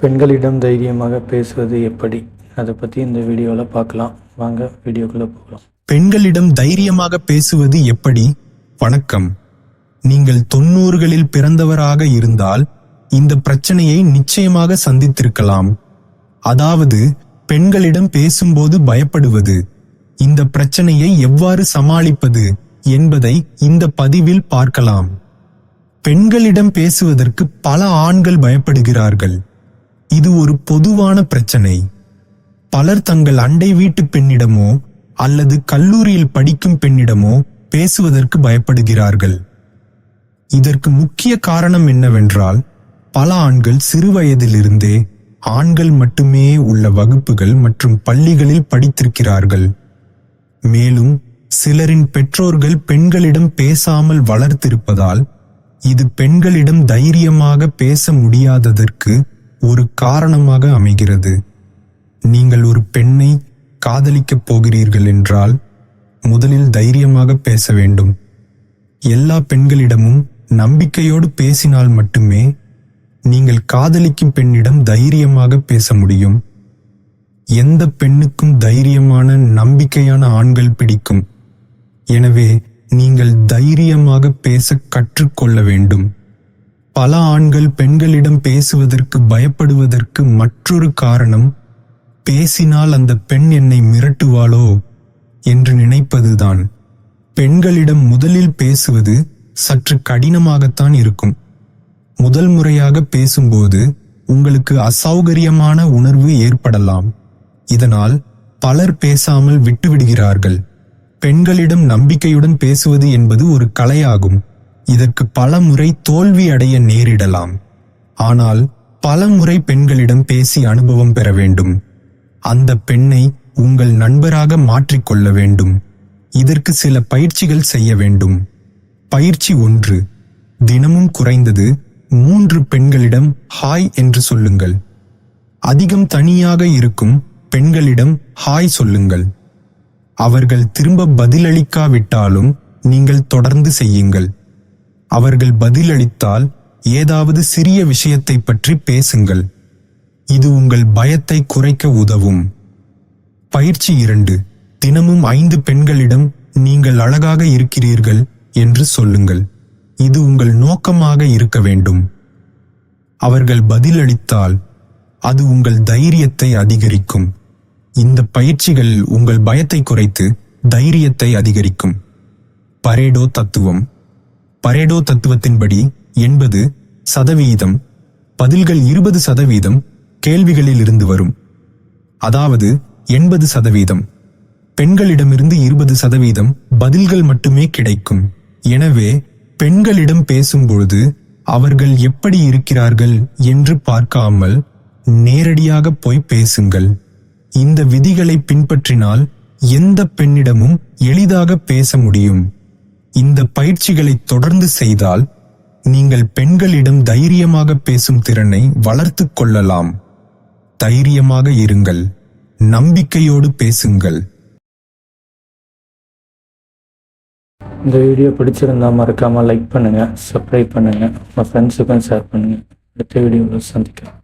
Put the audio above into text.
பெண்களிடம் தைரியமாக பேசுவது எப்படி? அதை பற்றி இந்த வீடியோவில் பார்க்கலாம். வாங்க வீடியோக்குள்ளே போகலாம். பெண்களிடம் தைரியமாக பேசுவது எப்படி? வணக்கம். நீங்கள் தொண்ணூறுகளில் பிறந்தவராக இருந்தால் இந்த பிரச்சனையை நிச்சயமாக சந்தித்திருக்கலாம். அதாவது பெண்களிடம் பேசும்போது பயப்படுவது இந்த பிரச்சனையை எவ்வாறு சமாளிப்பது என்பதை இந்த பதிவில் பார்க்கலாம். பெண்களிடம் பேசுவதற்கு பல ஆண்கள் பயப்படுகிறார்கள். இது ஒரு பொதுவான பிரச்சனை. பலர் தங்கள் அண்டை வீட்டு பெண்ணிடமோ அல்லது கல்லூரியில் படிக்கும் பெண்ணிடமோ பேசுவதற்கு பயப்படுகிறார்கள். இதற்கு முக்கிய காரணம் என்னவென்றால் பல ஆண்கள் சிறுவயதிலிருந்தே ஆண்கள் மட்டுமே உள்ள வகுப்புகள் மற்றும் பள்ளிகளில் படித்திருக்கிறார்கள். மேலும் சிலரின் பெற்றோர்கள் பெண்களிடம் பேசாமல் வளர்த்திருப்பதால் இது பெண்களிடம் தைரியமாக பேச முடியாததற்கு ஒரு காரணமாக அமைகிறது. நீங்கள் ஒரு பெண்ணை காதலிக்கப் போகிறீர்கள் என்றால் முதலில் தைரியமாக பேச வேண்டும். எல்லா பெண்களிடமும் நம்பிக்கையோடு பேசினால் மட்டுமே நீங்கள் காதலிக்கும் பெண்ணிடம் தைரியமாக பேச முடியும். எந்த பெண்ணுக்கும் தைரியமான நம்பிக்கையான ஆண்கள் பிடிக்கும். எனவே நீங்கள் தைரியமாக பேச கற்றுக்கொள்ள வேண்டும். பல ஆண்கள் பெண்களிடம் பேசுவதற்கு பயப்படுவதற்கு மற்றொரு காரணம் பேசினால் அந்த பெண் என்னை மிரட்டுவாளோ? என்று நினைப்பதுதான். பெண்களிடம் முதலில் பேசுவது சற்று கடினமாகத்தான் இருக்கும். முதல் முறையாக பேசும்போது உங்களுக்கு அசௌகரியமான உணர்வு ஏற்படலாம். இதனால் பலர் பேசாமல் விட்டுவிடுகிறார்கள். பெண்களிடம் நம்பிக்கையுடன் பேசுவது என்பது ஒரு கலையாகும். இதற்கு பல முறை தோல்வி அடைய நேரிடலாம். ஆனால் பல முறை பெண்களிடம் பேசி அனுபவம் பெற வேண்டும். அந்த பெண்ணை உங்கள் நண்பராக மாற்றிக்கொள்ள வேண்டும். இதற்கு சில பயிற்சிகள் செய்ய வேண்டும். பயிற்சி ஒன்று. தினமும் குறைந்தது மூன்று பெண்களிடம் ஹாய் என்று சொல்லுங்கள். அதிகம் தனியாக இருக்கும் பெண்களிடம் ஹாய் சொல்லுங்கள். அவர்கள் திரும்ப பதிலளிக்காவிட்டாலும் நீங்கள் தொடர்ந்து செய்யுங்கள். அவர்கள் பதிலளித்தால் ஏதாவது சிறிய விஷயத்தை பற்றி பேசுங்கள். இது உங்கள் பயத்தை குறைக்க உதவும். பயிற்சி இரண்டு. தினமும் ஐந்து பெண்களிடம் நீங்கள் அழகாக இருக்கிறீர்கள் என்று சொல்லுங்கள். இது உங்கள் நோக்கமாக இருக்க வேண்டும். அவர்கள் பதிலளித்தால் அது உங்கள் தைரியத்தை அதிகரிக்கும். இந்த பயிற்சிகள் உங்கள் பயத்தை குறைத்து தைரியத்தை அதிகரிக்கும். பரேடோ தத்துவம். பரேடோ தத்துவத்தின்படி எண்பது சதவீதம் பதில்கள் இருபது சதவீதம் கேள்விகளில் இருந்து வரும். அதாவது எண்பது சதவீதம். பெண்களிடமிருந்து இருபது சதவீதம் பதில்கள் மட்டுமே கிடைக்கும். எனவே பெண்களிடம் பேசும்பொழுது அவர்கள் எப்படி இருக்கிறார்கள் என்று பார்க்காமல் நேரடியாக போய் பேசுங்கள். இந்த விதிகளை பின்பற்றினால் எந்த பெண்ணிடமும் எளிதாக பேச முடியும். இந்த பயிற்சிகளை தொடர்ந்து செய்தால் நீங்கள் பெண்களிடம் தைரியமாக பேசும் திறனை வளர்த்துக் கொள்ளலாம். தைரியமாக இருங்கள். நம்பிக்கையோடு பேசுங்கள். இந்த வீடியோ பிடிச்சிருந்தா மறக்காமல் லைக் பண்ணுங்கள் சப்ஸ்கிரைப் பண்ணுங்கள் உங்கள் ஃப்ரெண்ட்ஸுக்கும் ஷேர் பண்ணுங்கள் அடுத்த வீடியோவில் சந்திக்கலாம்.